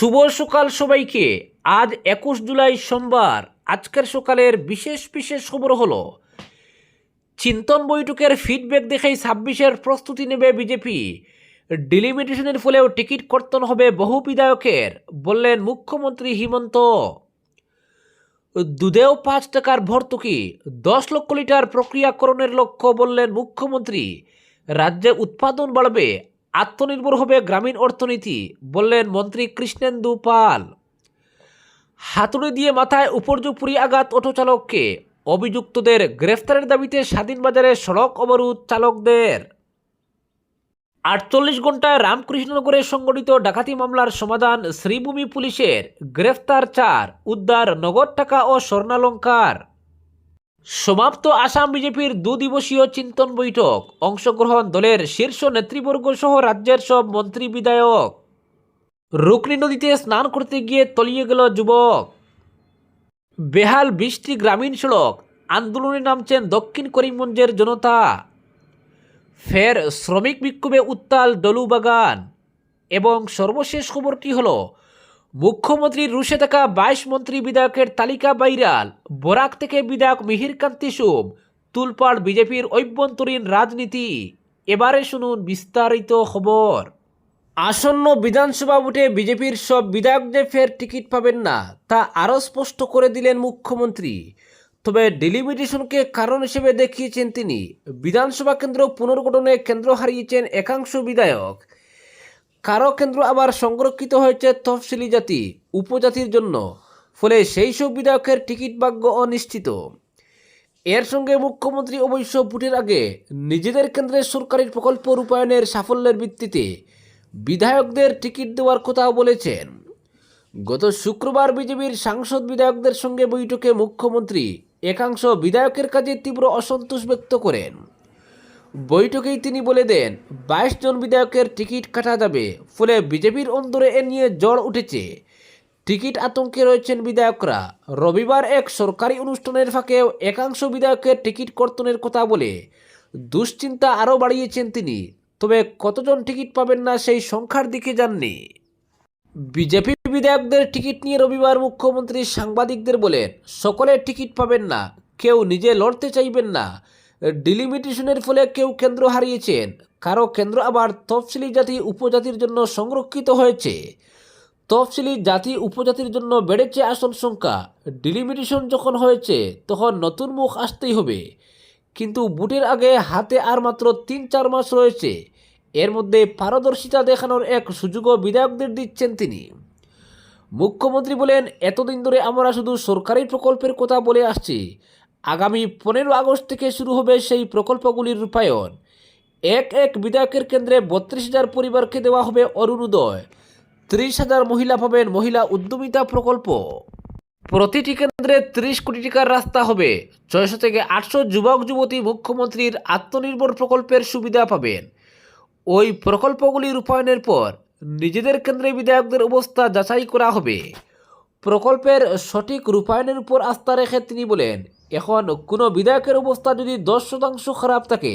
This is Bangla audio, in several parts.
শুভ সকাল সবাইকে। আজ একুশ জুলাই সোমবার। আজকের সকালের বিশেষ বিশেষ খবর হলো, চিন্তন বৈঠকের ফিডব্যাক দেখেই ছাব্বিশের প্রস্তুতি নেবে বিজেপি। ডিলিমিটেশনের ফলেও টিকিট কর্তন হবে বহু বিধায়কের, বললেন মুখ্যমন্ত্রী হিমন্ত। দুধেও পাঁচ টাকার ভর্তুকি, দশ লক্ষ লিটার প্রক্রিয়াকরণের লক্ষ্য, বললেন মুখ্যমন্ত্রী। রাজ্যে উৎপাদন বাড়বে আত্মনির্ভর হবে গ্রামীণ অর্থনীতি, বললেন মন্ত্রী কৃষ্ণেন্দু পাল। হাতুড়ি দিয়ে মাথায় উপর্যুপুরি আঘাত অটো চালককে অভিযুক্তদের গ্রেফতারের দাবিতে স্বাধীন বাজারে সড়ক অবরোধ চালকদের। আটচল্লিশ ঘন্টায় রামকৃষ্ণনগরে সংগঠিত ডাকাতি মামলার সমাধান শ্রীভূমি পুলিশের, গ্রেফতার চার, উদ্ধার নগদ টাকা ও স্বর্ণালঙ্কার। সমাপ্ত আসাম বিজেপির দুদিবসীয় চিন্তন বৈঠক। অংশগ্রহণ দলের শীর্ষ নেতৃবর্গ সহ রাজ্যের সব মন্ত্রী বিধায়ক। রুকনি নদীতে স্নান করতে গিয়ে তলিয়ে গেল যুবক। বেহাল বৃষ্টি গ্রামীণ সড়ক। আন্দোলনে নামছেন দক্ষিণ করিমগঞ্জের জনতা। ফের শ্রমিক বিক্ষোভে উত্তাল ডলুবাগান। এবং সর্বশেষ খবরটি হলো মুখ্যমন্ত্রীর রুশে থাকা বাইশ মন্ত্রী বিধায়কের তালিকা বাইরাল বরাক থেকে বিধায়ক মিহির কান্তি সুম, তুলপাড় বিজেপির অভ্যন্তরীণ রাজনীতি। এবারে শুনুন বিস্তারিত খবর। আসন্ন বিধানসভা ভোটে বিজেপির সব বিধায়কদের ফের টিকিট পাবেন না, তা আরও স্পষ্ট করে দিলেন মুখ্যমন্ত্রী। তবে ডিলিমিটেশনকে কারণ হিসেবে দেখিয়েছেন তিনি। বিধানসভা কেন্দ্র পুনর্গঠনে কেন্দ্র হারিয়েছেন একাংশ বিধায়ক। কারও কেন্দ্র আবার সংরক্ষিত হয়েছে তফসিলি জাতি, উপজাতির জন্য। ফলে সেই সব বিধায়কের টিকিট ভাগ্য অনিশ্চিত। এর সঙ্গে মুখ্যমন্ত্রী অবশ্য ভোটের আগে নিজেদের কেন্দ্রের সরকারি প্রকল্প রূপায়ণের সাফল্যের ভিত্তিতে বিধায়কদের টিকিট দেওয়ার কথাও বলেছেন। গত শুক্রবার বিজেপির সাংসদ বিধায়কদের সঙ্গে বৈঠকে মুখ্যমন্ত্রী একাংশ বিধায়কের কাজে তীব্র অসন্তোষ ব্যক্ত করেন। বৈঠকেই তিনি বলে দেন, বাইশ জন বিধায়কের টিকিট কাটা যাবে, ফলে বিজেপির অন্দরে এ নিয়ে জ্বর উঠেছে। টিকিট আতঙ্কে রয়েছেন বিধায়করা। রবিবার এক সরকারি অনুষ্ঠানের ফাঁকেও একাংশ বিধায়কের টিকিট কর্তনের কথা বলে দুশ্চিন্তা আরও বাড়িয়েছেন তিনি। তবে কতজন টিকিট পাবেন না সেই সংখ্যার দিকে যাননি। বিজেপি বিধায়কদের টিকিট নিয়ে রবিবার মুখ্যমন্ত্রী সাংবাদিকদের বলেন, সকলে টিকিট পাবেন না, কেউ নিজে লড়তে চাইবেন না। ডিলিমিটেশনের ফলে কেউ কেন্দ্র হারিয়েছেন। কারও কেন্দ্র আবার তফসিলি জাতি উপজাতির জন্য সংরক্ষিত হয়েছে। তফসিলি জাতি উপজাতির জন্য বেড়েছে আসন সংখ্যা। ডিলিমিটেশন যখন হয়েছে, তখন নতুন মুখ আসতেই হবে। কিন্তু বুটের আগে হাতে আর মাত্র তিন চার মাস রয়েছে। এর মধ্যে পারদর্শিতা দেখানোর এক সুযোগও বিধায়কদের দিচ্ছেন তিনি। মুখ্যমন্ত্রী বলেন, এতদিন ধরে আমরা শুধু সরকারি প্রকল্পের কথা বলে আসছি। আগামী পনেরো আগস্ট থেকে শুরু হবে সেই প্রকল্পগুলির রূপায়ণ। এক এক বিধায়কের কেন্দ্রে বত্রিশ হাজার পরিবারকে দেওয়া হবে অরুণোদয় ত্রিশ হাজার মহিলা পাবেন মহিলা উদ্যমিতা প্রকল্প। প্রতিটি কেন্দ্রে ত্রিশ কোটি টাকার রাস্তা হবে। ছয়শো থেকে আটশো যুবক, যুবতী মুখ্যমন্ত্রীর আত্মনির্ভর প্রকল্পের সুবিধা পাবেন। ওই প্রকল্পগুলি রূপায়ণের পর নিজেদের কেন্দ্রে বিধায়কদের অবস্থা যাচাই করা হবে। প্রকল্পের সঠিক রূপায়ণের উপর আস্থা রেখে তিনি বলেন এখন কোনো বিধায়কের অবস্থা যদি দশ শতাংশ খারাপ থাকে,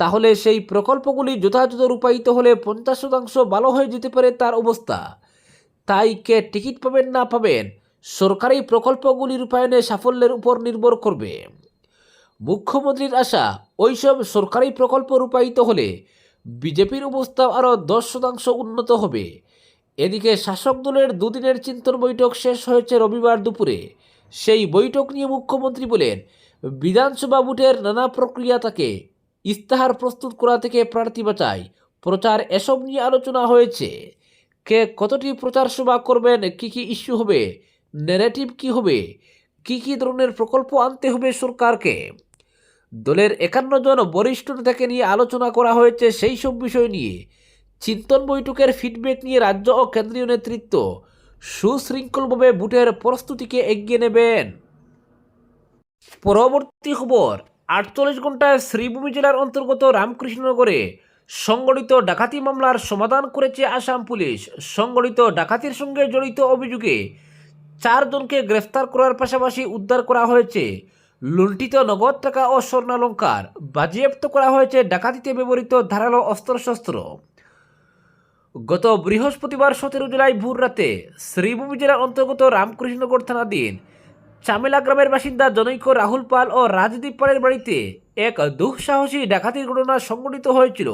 তাহলে সেই প্রকল্পগুলি যথাযথ রূপায়িত হলে পঞ্চাশ শতাংশ ভালো হয়ে যেতে পারে তার অবস্থা। তাই কে টিকিট পাবেন না পাবেন, সরকারি প্রকল্পগুলি রূপায়ণে সাফল্যের উপর নির্ভর করবে। মুখ্যমন্ত্রীর আশা, ওইসব সরকারি প্রকল্প রূপায়িত হলে বিজেপির অবস্থা আরও দশ শতাংশ উন্নত হবে। এদিকে শাসক দলের দুদিনের চিন্তন বৈঠক শেষ হয়েছে রবিবার দুপুরে। সেই বৈঠক নিয়ে মুখ্যমন্ত্রী বলেন, বিধানসভা ভোটের নানা প্রক্রিয়া থাকে ইস্তাহার প্রস্তুত করা থেকে প্রার্থী বাঁচাই প্রচার এসব নিয়ে আলোচনা হয়েছে। কে কতটি প্রচার সভা করবেন, কি কি ইস্যু হবে ন্যারেটিভ কি হবে, কি কি ধরনের প্রকল্প আনতে হবে সরকারকে? দলের একান্ন জন বরিষ্ঠ নেতাকে নিয়ে আলোচনা করা হয়েছে সেই সব বিষয় নিয়ে। চিন্তন বৈঠকের ফিডব্যাক নিয়ে রাজ্য ও কেন্দ্রীয় নেতৃত্ব সুশৃঙ্খলভাবে বুটের প্রস্তুতিকে এগিয়ে নেবেন। পরবর্তী খবর, আটচল্লিশ ঘন্টায় শ্রীভূমি জেলার অন্তর্গত রামকৃষ্ণনগরে সংগঠিত ডাকাতি মামলার সমাধান করেছে আসাম পুলিশ। সংগঠিত ডাকাতির সঙ্গে জড়িত অভিযোগে চারজনকে গ্রেফতার করার পাশাপাশি উদ্ধার করা হয়েছে। লুণ্ঠিত নগদ টাকা ও স্বর্ণালঙ্কার বাজেয়াপ্ত করা হয়েছে। ডাকাতিতে ব্যবহৃত ধারালো অস্ত্রশস্ত্র। গত বৃহস্পতিবার সতেরো জুলাই ভোর রাতে শ্রীভূমি জেলার অন্তর্গত রামকৃষ্ণনগর থানাধীন চামেলা গ্রামের বাসিন্দা জনৈক রাহুল পাল ও রাজদীপ পালের বাড়িতে এক দুঃসাহসী ডাকাতির ঘটনা সংঘটিত হয়েছিল।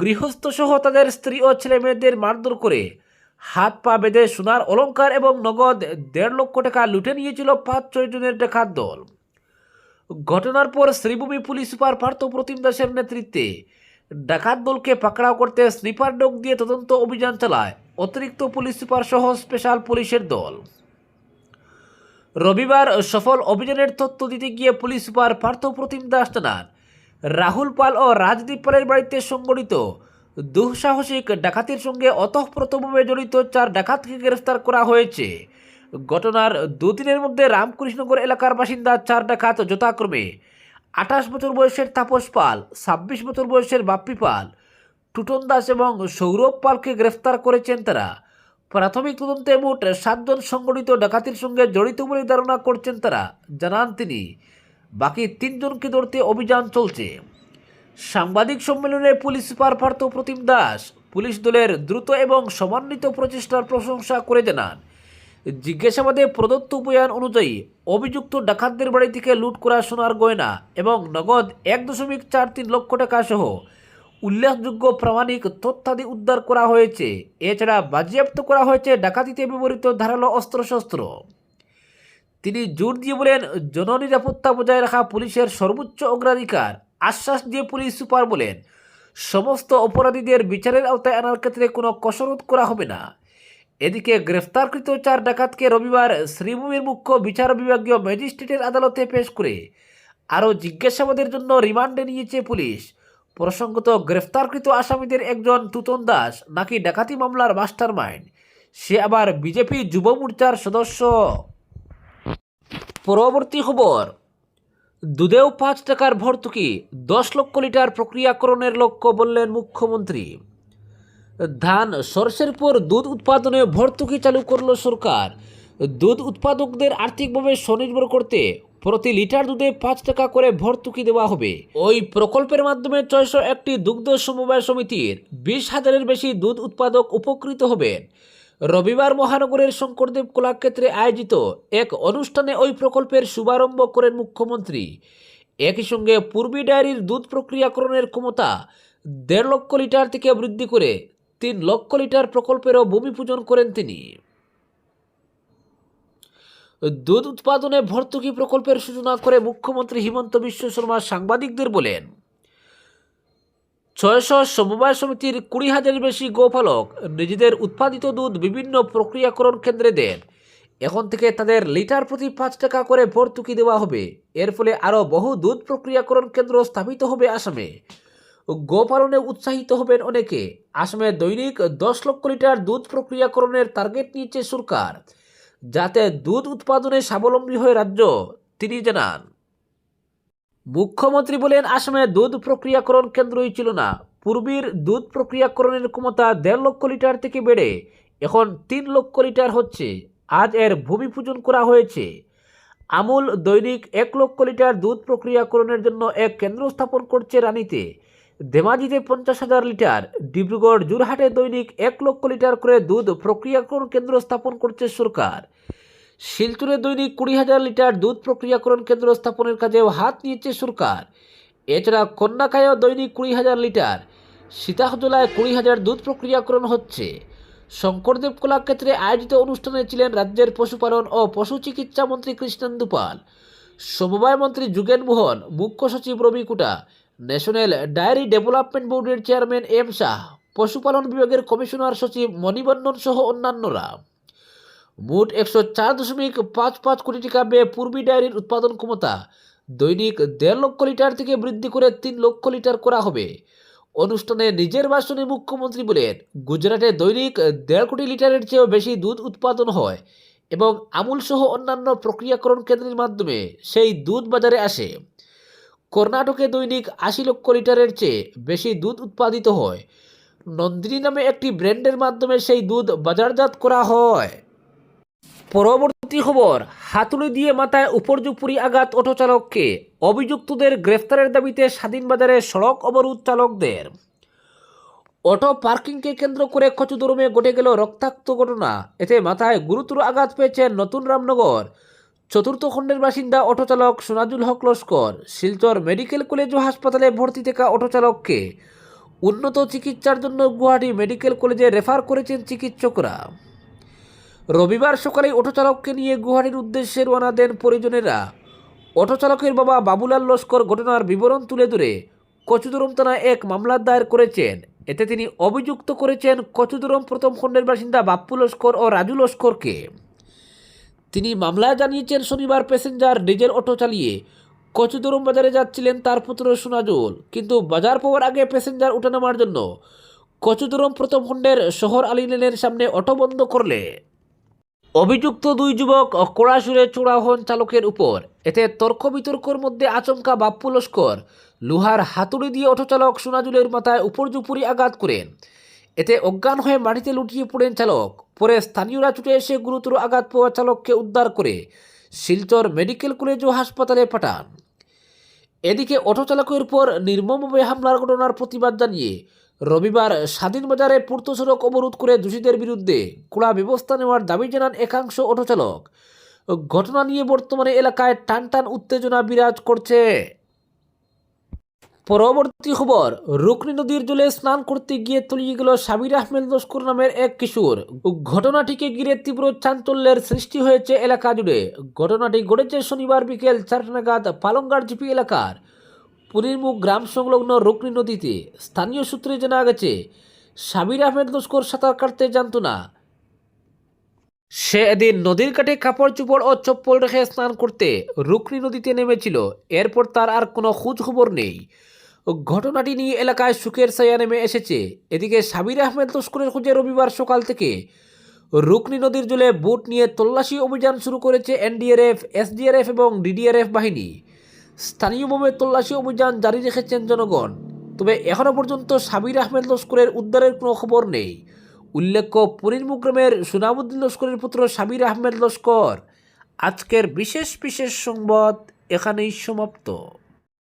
গৃহস্থ সহ তাদের স্ত্রী ও ছেলে মেয়েদের মারধর করে হাত পা বেঁধে সোনার অলংকার এবং নগদ দেড় লক্ষ টাকা লুটে নিয়েছিল পাঁচ ছয় জনের ডাকাত দল। ঘটনার পর শ্রীভূমি পুলিশ সুপার পার্থ প্রতিম দাসের নেতৃত্বে ডাকাত দলকে পাকড়াও করতে স্নিপার ডগ দিয়ে তদন্ত অভিযান চালায়। অতিরিক্ত পুলিশ সুপার সহ স্পেশাল পুলিশের দল। রবিবার সফল অভিযানের তথ্য দিতে গিয়ে পুলিশ সুপার পার্থ প্রতিম দাস জানান, রাহুল পাল ও রাজদীপ পালের বাড়িতে সংগঠিত দুঃসাহসিক ডাকাতির সঙ্গে অতঃপ্রতভাবে জড়িত চার ডাকাতকে গ্রেফতার করা হয়েছে। ঘটনার দুদিনের মধ্যে রামকৃষ্ণনগর এলাকার বাসিন্দা চার ডাকাত যথাক্রমে আঠাশ বছর বয়সের তাপস পাল, ছাব্বিশ বছর বয়সের বাপ্পি পাল, টুটন দাস এবং সৌরভ পালকে গ্রেফতার করেছেন তারা। প্রাথমিক তদন্তে মোট সাতজন সংগঠিত ডাকাতির সঙ্গে জড়িত বলে ধারণা করছেন তারা, জানান তিনি। বাকি তিনজনকে ধরতে অভিযান চলছে। সাংবাদিক সম্মেলনে police super Partha Pratim Das, police দলের দ্রুত এবং সমন্বিত প্রচেষ্টার প্রশংসা করে জানান। জিজ্ঞাসাবাদে প্রদত্ত বয়ান অনুযায়ী অভিযুক্ত ডাকাতদের বাড়ি থেকে লুট করা সোনার গয়না এবং নগদ এক দশমিক চার তিন লক্ষ টাকা সহ উল্লেখযোগ্য প্রামাণিক তথ্যাদি উদ্ধার করা হয়েছে। এছাড়া বাজেয়াপ্ত করা হয়েছে ডাকাতিতে ব্যবহৃত ধারালো অস্ত্রশস্ত্র। তিনি জোর দিয়ে বলেন, জননিরাপত্তা বজায় রাখা পুলিশের সর্বোচ্চ অগ্রাধিকার, আশ্বাস দিয়ে পুলিশ সুপার বলেন, সমস্ত অপরাধীদের বিচারের আওতায় আনার ক্ষেত্রে কোনো কসরত করা হবে না। এদিকে গ্রেফতারকৃত চার ডাকাতকে রবিবার শ্রীভূমির মুখ্য বিচার বিভাগীয় ম্যাজিস্ট্রেটের আদালতে পেশ করে আরও জিজ্ঞাসাবাদের জন্য রিমান্ডে নিয়েছে পুলিশ। প্রসঙ্গত, গ্রেফতারকৃত আসামিদের একজন তুতন দাস নাকি ডাকাতি মামলার মাস্টার মাইন্ড সে আবার বিজেপি যুব মোর্চার সদস্য। পরবর্তী খবর দুধেও পাঁচ টাকার ভর্তুকি, দশ লক্ষ লিটার প্রক্রিয়াকরণের লক্ষ্য বললেন মুখ্যমন্ত্রী। ধান, সরষের পর দুধ উৎপাদনে ভর্তুকি চালু করল সরকার। দুধ উৎপাদকদের আর্থিকভাবে স্বনির্ভর করতে প্রতি লিটার দুধে পাঁচ টাকা করে ভর্তুকি দেওয়া হবে। ওই প্রকল্পের মাধ্যমে ছয়শো একটি দুগ্ধ সমবায় সমিতির বিশ হাজারের বেশি দুধ উৎপাদক উপকৃত হবেন। রবিবার মহানগরের শঙ্করদেব কলাক্ষেত্রে আয়োজিত এক অনুষ্ঠানে ওই প্রকল্পের শুভারম্ভ করেন মুখ্যমন্ত্রী। একই সঙ্গে পূর্বী ডায়েরির দুধ প্রক্রিয়াকরণের ক্ষমতা দেড় লক্ষ লিটার থেকে বৃদ্ধি করে তিন লক্ষ লিটার প্রকল্পেরও ভূমি পূজন করেন তিনি। দুধ উৎপাদনে ভর্তুকি প্রকল্পের সূচনা করে মুখ্যমন্ত্রী হিমন্ত বিশ্ব শর্মা সাংবাদিকদের বলেন, ছয়শো সমবায় সমিতির কুড়ি হাজারের বেশি গোপালক নিজেদের উৎপাদিত দুধ বিভিন্ন প্রক্রিয়াকরণ কেন্দ্রে দেন। এখন থেকে তাদের লিটার প্রতি পাঁচ টাকা করে ভর্তুকি দেওয়া হবে। এর ফলে আরও বহু দুধ প্রক্রিয়াকরণ কেন্দ্র স্থাপিত হবে আসামে। গোপালনে উৎসাহিত হবেন অনেকে। আসামে দৈনিক দশ লক্ষ লিটার দুধ প্রক্রিয়াকরণের টার্গেট নিয়েছে সরকার। যাতে দুধ উৎপাদনে স্বাবলম্বী হয় রাজ্য, তিনি জানান। মুখ্যমন্ত্রী বলেন, আসামে দুধ প্রক্রিয়াকরণ কেন্দ্রই ছিল না। পূর্বীর দুধ প্রক্রিয়াকরণের ক্ষমতা দেড় লক্ষ লিটার থেকে বেড়ে এখন তিন লক্ষ লিটার হচ্ছে। আজ এর ভূমি পূজন করা হয়েছে। আমুল দৈনিক এক লক্ষ লিটার দুধ প্রক্রিয়াকরণের জন্য এক কেন্দ্র স্থাপন করছে রানীতে। ধেমাজিতে পঞ্চাশ হাজার লিটার, ডিব্রুগড়, জোরহাটে দৈনিক এক লক্ষ লিটার করে দুধ প্রক্রিয়াকরণ কেন্দ্র স্থাপন করছে সরকার। শিলচরে দৈনিক কুড়ি হাজার লিটার দুধ প্রক্রিয়াকরণ কেন্দ্র স্থাপনের কাজেও হাত নিয়েছে সরকার। এছাড়া কন্যাকায়ও দৈনিক কুড়ি হাজার লিটার সীতাহজলায় কুড়ি হাজার দুধ প্রক্রিয়াকরণ হচ্ছে। শঙ্করদেব কলাক্ষেত্রে আয়োজিত অনুষ্ঠানে ছিলেন রাজ্যের পশুপালন ও পশু চিকিৎসা মন্ত্রী কৃষ্ণেন্দু পাল। সমবায় মন্ত্রী যুগেন মোহন, মুখ্য সচিব Ravi Kota national dairy development বোর্ডের চেয়ারম্যান এম শাহ পশুপালন বিভাগের কমিশনার সচিব মণিবন্নন সহ অন্যান্যরা। মোট একশো চার দশমিক পাঁচ পাঁচ কোটি টাকা ব্যয়ে পূর্বী ডায়েরির উৎপাদন ক্ষমতা দৈনিক দেড় লক্ষ লিটার থেকে বৃদ্ধি করে তিন লক্ষ লিটার করা হবে। অনুষ্ঠানে নিজের ভাষণে মুখ্যমন্ত্রী বলেন, গুজরাটে দৈনিক দেড় কোটি লিটারের চেয়েও বেশি দুধ উৎপাদন হয় এবং আমুল সহ অন্যান্য প্রক্রিয়াকরণ কেন্দ্রের মাধ্যমে সেই দুধ বাজারে আসে। কর্ণাটকে দৈনিক আশি লক্ষ লিটারের চেয়ে বেশি দুধ উৎপাদিত হয়। নন্দিনী নামে একটি ব্র্যান্ডের মাধ্যমে সেই দুধ বাজারজাত করা হয়। পরবর্তী খবর, হাতুড়ি দিয়ে মাথায় উপর্যুপুরি আঘাত অটো চালককে অভিযুক্তদের গ্রেফতারের দাবিতে স্বাধীন বাজারে সড়ক অবরোধ চালকদের। অটো পার্কিংকে কেন্দ্র করে কচুদরমে ঘটে গেল রক্তাক্ত ঘটনা। এতে মাথায় গুরুতর আঘাত পেয়েছেন নতুন রামনগর। চতুর্থ খণ্ডের বাসিন্দা অটো চালক সোনাজুল হক লস্কর শিলচর মেডিকেল কলেজ ও হাসপাতালে ভর্তি থাকা অটো চালককে উন্নত চিকিৎসার জন্য গুয়াহাটি মেডিকেল কলেজে রেফার করেছেন চিকিৎসকরা। রবিবার সকালে অটো চালককে নিয়ে গুয়াহাটির উদ্দেশ্যে রওনা দেন পরিজনেরা। অটো চালকের বাবা বাবুলাল লস্কর ঘটনার বিবরণ তুলে ধরে কচুদরম থানায় এক মামলা দায়ের করেছেন। এতে তিনি অভিযুক্ত করেছেন কচুদুরম প্রথম খণ্ডের বাসিন্দা বাপ্পু লস্কর ও রাজু লস্করকে। তিনি মামলায় জানিয়েছেন শনিবার প্যাসেঞ্জার ডিজেল অটো চালিয়ে কচুদরম বাজারে যাচ্ছিলেন তার পুত্র সোনাজুল। কিন্তু বাজার পাওয়ার আগে প্যাসেঞ্জার উঠানামার জন্য কচুদরম প্রথম খণ্ডের শহর আলী লেনের সামনে অটো বন্ধ করলে। অভিযুক্ত দুই যুবক কড়া সুরে চোড়া হন চালকের উপর। এতে তর্ক বিতর্কর মধ্যে আচমকা বাপ্পু লস্কর, লোহার হাতুড়ি দিয়ে অটো চালক সোনাজুলের মাথায় উপর্যুপুরি আঘাত করেন। এতে অজ্ঞান হয়ে মাটিতে লুটিয়ে পড়েন চালক। পরে স্থানীয়রা ছুটে এসে গুরুতর আঘাত পাওয়া চালককে উদ্ধার করে শিলচর মেডিকেল কলেজ ও হাসপাতালে পাঠান। এদিকে অটো চালকের উপর নির্মমভাবে হামলার ঘটনার প্রতিবাদ জানিয়ে রবিবার স্বাধীন বাজারে পূর্ত সড়ক অবরোধ করে দোষীদের বিরুদ্ধে কড়া ব্যবস্থা নেওয়ার দাবি জানান একাংশ অটো চালক। ঘটনা নিয়ে বর্তমানে এলাকায় টান টান উত্তেজনা বিরাজ করছে। পরবর্তী খবর রুকনি নদীর জলে স্নান করতে গিয়ে তলিয়ে গেল সাবির আহমেদ লস্কর নামের এক কিশোর। ঘটনাটিকে ঘিরে তীব্র চাঞ্চল্যের সৃষ্টি হয়েছে এলাকা জুড়ে। ঘটনাটি ঘটেছে শনিবার বিকেল চারটা নাগাদ পালংগার জিপি এলাকার পুরীরমুখ গ্রাম সংলগ্ন রুকনি নদীতে। স্থানীয় সূত্রে জানা গেছে, সাবির আহমেদ লস্কর সাঁতার কাটতে জানতো না। সে এদিন নদীর কাঠে কাপড় চোপড় ও চপ্পল রেখে স্নান করতে রুকনি নদীতে নেমেছিল। এরপর তার আর কোনো খোঁজ খবর নেই। ঘটনাটি নিয়ে এলাকায় সুখের ছায়া নেমে এসেছে। এদিকে সাবির আহমেদ লস্করের খোঁজে রবিবার সকাল থেকে রুকনি নদীর জলে বুট নিয়ে তল্লাশি অভিযান শুরু করেছে এনডিআরএফ, এসডিআরএফ এবং ডিডিআরএফ বাহিনী। স্থানীয়ভাবে তল্লাশি অভিযান জারি রেখেছেন জনগণ। তবে এখনও পর্যন্ত সাবির আহমেদ লস্করের উদ্ধারের কোনো খবর নেই। উল্লেখ্য পরিরমুখ গ্রামের সুনামুদ্দিন লস্করের পুত্র সাবির আহমেদ লস্কর। আজকের বিশেষ বিশেষ সংবাদ এখানেই সমাপ্ত।